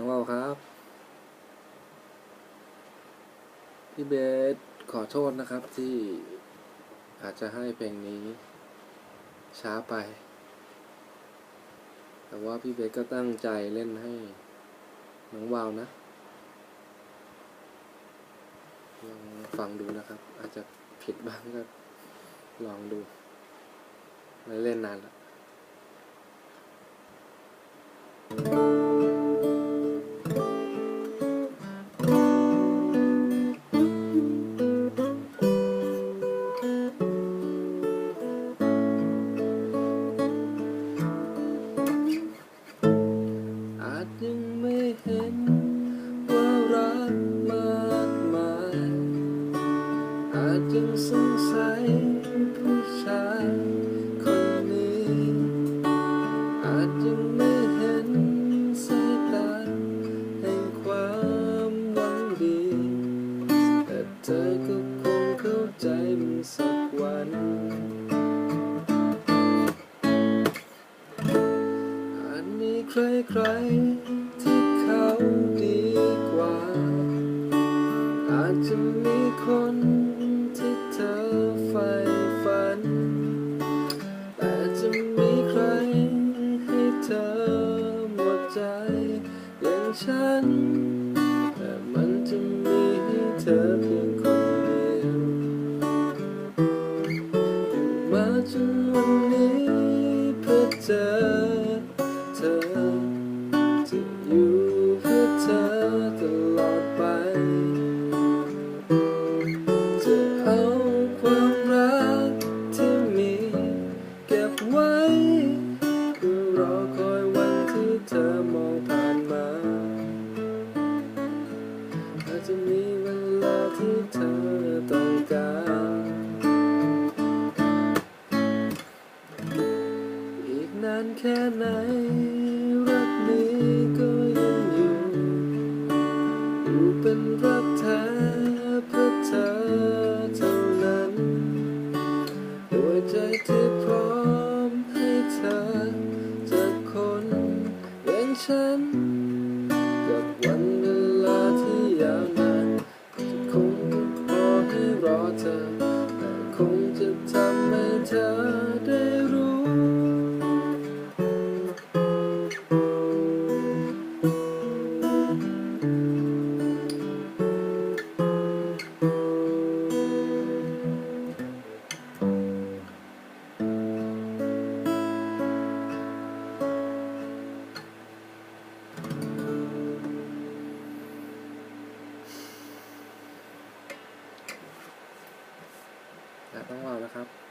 น้องวาวครับ พี่เบสขอโทษนะครับที่อาจจะให้เพลงนี้ ช้าไป แต่ว่าพี่เบสก็ตั้งใจเล่นให้น้องวาวนะลองฟังดูนะครับ อาจจะผิดบ้างก็ลองดู ไม่เล่นนานแล้ว จยังไม่เห็นว่ารักมากมายอาจยังสงสัยผู้ชายคนนี้ อาจยังไม่เห็นสายตาแห่งความหวังดี แต่เธอก็คงเข้าใจมันสักวันอาจมีใครใคร ฉัน แต่มันจะมีให้เธอเพียงคนเดียวมาจนวันนี้เพื่อเจอเธอจะอยู่เพื่อเธอตลอดไป จะเอาความรักที่มีเก็บไว้เพื่อรอคอยวันที่เธอ ที่เธอต้องการ อีกนานแค่ไหน รักนี้ก็ยังอยู่ อยู่เป็นรักแท้เพื่อเธอเท่านั้นด้วยใจที่พร้อมให้เธอจากคนอย่างฉัน ร และต้องวานะครับ